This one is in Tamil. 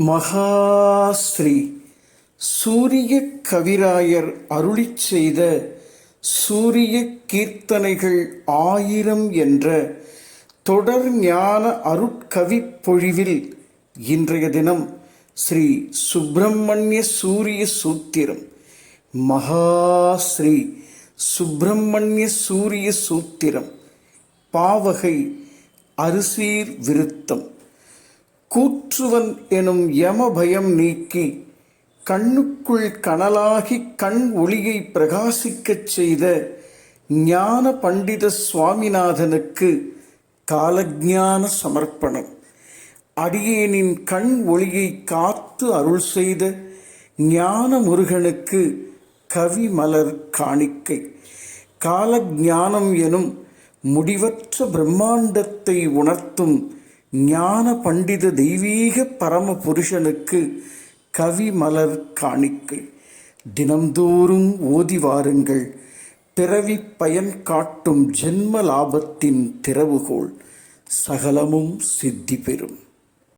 மகாஸ்ரீ. சூரிய கவிராயர் அருளிச் செய்த சூரிய கீர்த்தனைகள் ஆயிரம் என்ற தொடர் ஞான அருட்கவிப்பொழிவில் இன்றைய தினம் ஸ்ரீ சுப்பிரமணிய சூரிய சூத்திரம். மகாஸ்ரீ சுப்பிரமணிய சூரிய சூத்திரம். பாவகை அரிசீர் விருத்தம். கூற்றுவன் எனும் யம பயம் நீக்கி கண்ணுக்குள் கனலாகி கண் ஒளியை பிரகாசிக்கச் செய்த ஞான பண்டித சுவாமிநாதனுக்கு காலஜான சமர்ப்பணம். அடியேனின் கண் ஒளியை காத்து அருள் செய்த ஞான முருகனுக்கு கவிமலர் காணிக்கை. காலஜானம் எனும் முடிவற்ற பிரம்மாண்டத்தை உணர்த்தும் ஞான பண்டித தெய்வீக பரம புருஷனுக்கு கவிமலர் காணிக்கை. தினம்தோறும் ஓதி வாருங்கள். பிறவி பயன் காட்டும் ஜென்ம லாபத்தின் திறவுகோல் சகலமும் சித்தி பெறும்.